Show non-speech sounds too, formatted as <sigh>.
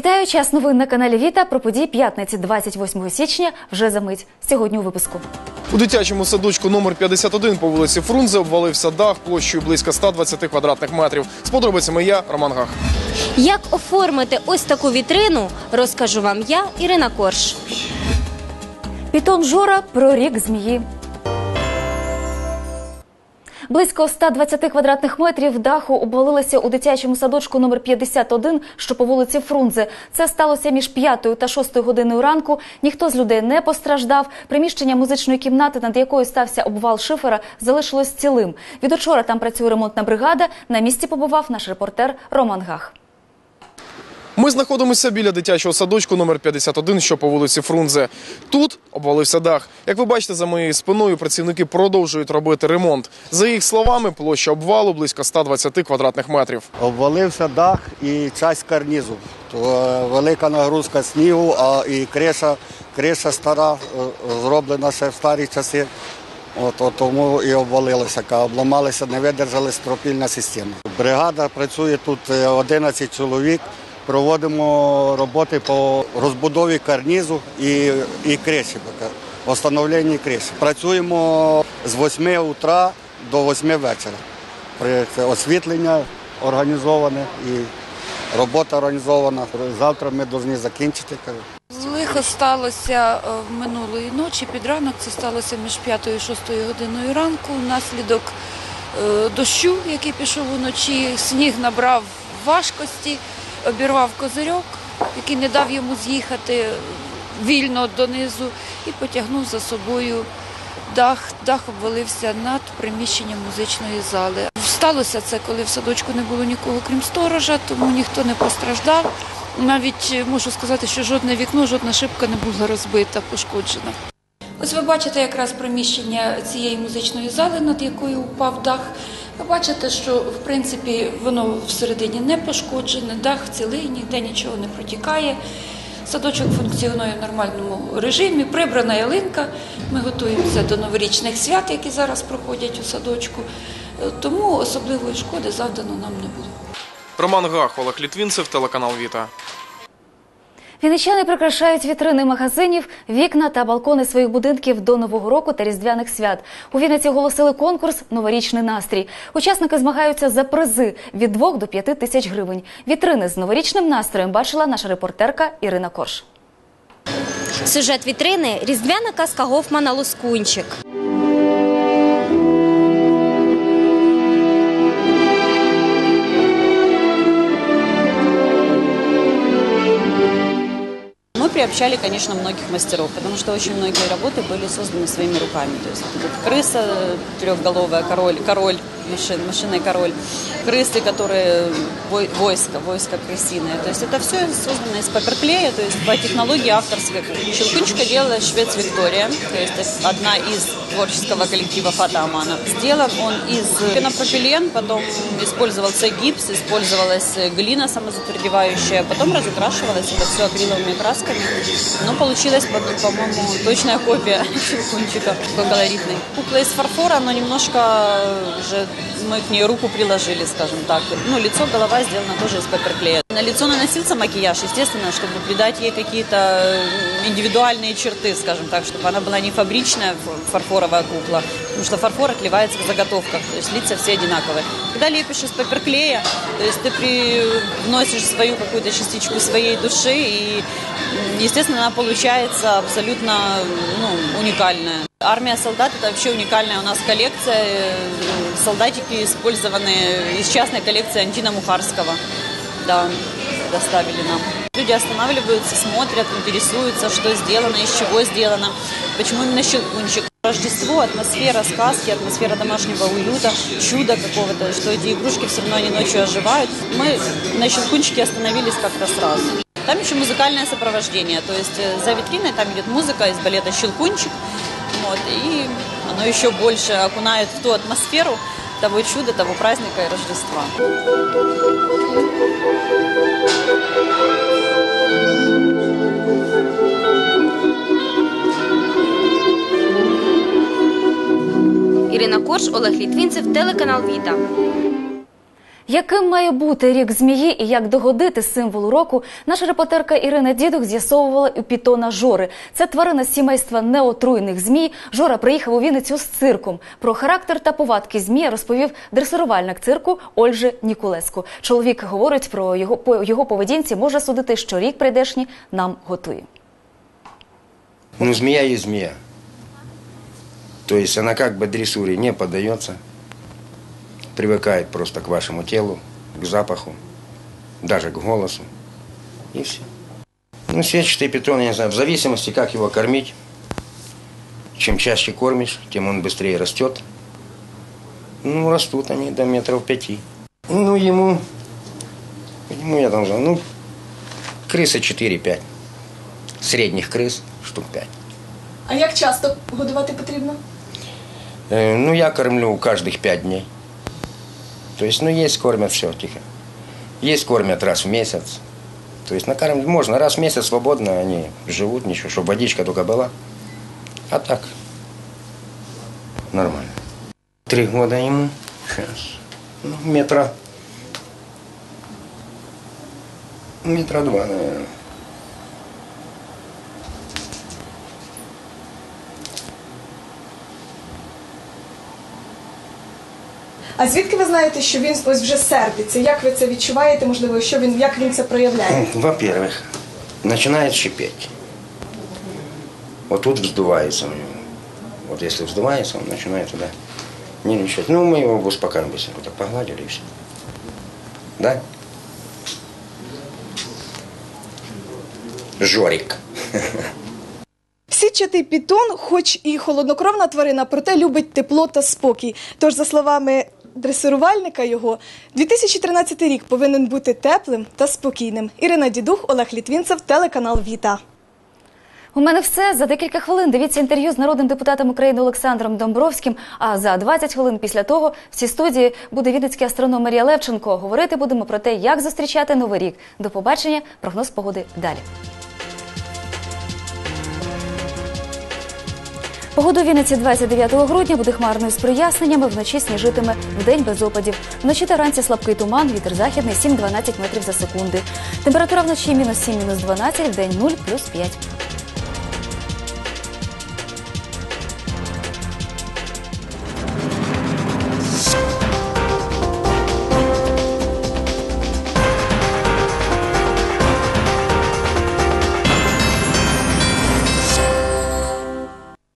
Вітаю час новин на каналі Віта про події п'ятниці 28 січня. Вже за мить. Сьогодні у випуску. У дитячому садочку номер 51 по вулиці Фрунзе обвалився дах площею близько 120 квадратних метрів. З подробицями я, Роман Гах. Як оформити ось таку вітрину, розкажу вам я, Ірина Корж. Пітон Жора про рік змії. Близько 120 квадратних метрів даху обвалилося у дитячому садочку номер 51, що по вулиці Фрунзе. Це сталося між 5 та 6 годиною ранку. Ніхто з людей не постраждав. Приміщення музичної кімнати, над якою стався обвал шифера, залишилось цілим. Від учора там працює ремонтна бригада. На місці побував наш репортер Роман Гах. Ми знаходимося біля дитячого садочку номер 51, що по вулиці Фрунзе. Тут обвалився дах. Як ви бачите, за моєю спиною працівники продовжують робити ремонт. За їх словами, площа обвалу близько 120 квадратних метрів. Обвалився дах і часть карнізу. То, е, велика нагрузка снігу, а і криша, криша стара, е, зроблена ще в старі часи. От, от тому і обвалилося, обламалися, не видержали стропільна система. Бригада працює тут е, 11 чоловік. Проводимо роботи по розбудові карнізу і, і криші, встановленні криші. Працюємо з 8 утра до 8 вечора. Це освітлення організоване і робота організована. Завтра ми повинні закінчити. Лихо сталося е, минулої ночі, під ранок це сталося між 5 і 6 годиною ранку. Внаслідок е, дощу, який пішов уночі, сніг набрав важкості, обірвав козирьок, який не дав йому з'їхати вільно донизу і потягнув за собою дах. Дах обвалився над приміщенням музичної зали. Сталося це, коли в садочку не було нікого, крім сторожа, тому ніхто не постраждав. Навіть е, можу сказати, що жодне вікно, жодна шибка не була розбита, пошкоджена. Ось ви бачите якраз приміщення цієї музичної зали, над якою упав дах. Бачите, що в принципі воно всередині не пошкоджене, дах цілий, ніде нічого не протікає. Садочок функціонує в нормальному режимі, прибрана ялинка. Ми готуємося до новорічних свят, які зараз проходять у садочку. Е, Тому особливої шкоди завдано нам не було. Роман Гах, Олег Літвінцев, телеканал Віта. Вінничани прикрашають вітрини магазинів, вікна та балкони своїх будинків до нового року та різдвяних свят. У Вінниці оголосили конкурс Новорічний настрій. Учасники змагаються за призи від 2 до 5 тисяч гривень. Вітрини з новорічним настроєм бачила наша репортерка Ірина Корж. Сюжет вітрини різдвяна казка Гофмана Лоскунчик. приобщали, конечно, многих мастеров, потому что очень многие работы были созданы своими руками. То есть вот эта крыса трехголовая, король, король машин, машинный король, крысы, которые вой- войско, войско крысиное. То есть это все создано из паперклея, то есть по технологии авторской. Щелкунчика делала швец Виктория, то есть одна из творческого коллектива Фата Амана. Сделан он из пенопропилен, потом использовался гипс, использовалась глина самозатвердевающая, потом разукрашивалось это все акриловыми красками. Но получилась, по- по-моему, точная копия <laughs> щелкунчика, такой колоритный. Кукла из фарфора, но немножко уже мы к ней руку приложили, скажем так. Ну, лицо, голова сделана тоже из паперклея. На лицо наносился макияж, естественно, чтобы придать ей какие-то индивидуальные черты, скажем так, чтобы она была не фабричная ф- фарфоровая кукла, потому что фарфор отливается в заготовках, то есть лица все одинаковые. Когда лепишь из паперклея, то есть ты при... вносишь свою какую-то частичку своей души, и, м, естественно, она получается абсолютно ну, уникальная. Армия солдат – это вообще уникальная у нас коллекция. Э, Солдатики использованы из частной коллекции Антина Мухарского. Да, доставили нам. Люди останавливаются, смотрят, интересуются, что сделано, из чего сделано, почему именно щелкунчик. Рождество, атмосфера сказки, атмосфера домашнего уюта, чудо какого-то, что эти игрушки все равно они ночью оживают. Мы на щелкунчике остановились как-то сразу. Там еще музыкальное сопровождение, то есть э, за витриной там идет музыка из балета «Щелкунчик», вот, и оно еще больше окунает в ту атмосферу того чуда, того праздника и Рождества. Ірина Корж, Олег Літвінцев, телеканал Віта. Яким має бути рік змії і як догодити символу року, наша репортерка Ірина Дідух з'ясовувала у пітона Жори. Це тварина з сімейства неотруйних змій. Жора приїхав у Вінницю з цирком. Про характер та повадки змія розповів дресирувальник цирку Ольжи Нікулеску. Чоловік говорить про його по його поведінці. Може судити, що рік прийдешній нам готує. Ну, змея есть змея. То есть она как бы дрессуре не поддается, привыкает просто к вашему телу, к запаху, даже к голосу. И все. Ну, сетчатый питон, я не знаю, в зависимости, как его кормить. Чем чаще кормишь, тем он быстрее растет. Ну, растут они до метров пяти. Ну, ему, ему я там знаю, ну, крысы 4-5. Средних крыс штук 5. А як часто годувати потрібно? Э, Ну, я кормлю каждых пять дней. То есть, ну, есть кормят все тихо. Есть кормят раз в месяц. То есть накармливать можно. Раз в месяц свободно они живут, ничего, чтобы водичка только была. А так, нормально. Три года ему. Сейчас. Ну, метра. Метра два, наверное. А звідки ви знаєте, що він ось вже сердиться? Як ви це відчуваєте? Можливо, що він як він це проявляє? Ну, Во-первых, начинает шипеть. Вот тут вздувается у него. Вот если вздувается, он начинает туда нервничать. Ну, мы его успокаиваем быстренько, так погладили и все. Да? Жорик. Сітчатий пітон, хоч і холоднокровна тварина, проте любить тепло та спокій. Тож, за словами дресирувальника його, 2013 рік повинен бути теплим та спокійним. Ірина Дідух, Олег Літвінцев, телеканал Віта. У мене все за декілька хвилин. Дивіться інтерв'ю з народним депутатом України Олександром Домбровським. А за 20 хвилин після того в цій студії буде відницький астроном Марія Левченко. Говорити будемо про те, як зустрічати новий рік. До побачення. Прогноз погоди далі. Погода у Вінниці 29 грудня буде хмарною з проясненнями. Вночі сніжитиме вдень без опадів. Вночі та ранці слабкий туман, вітер західний 7-12 метрів за секунди. Температура вночі мінус 7, мінус 12, вдень 0, плюс 5.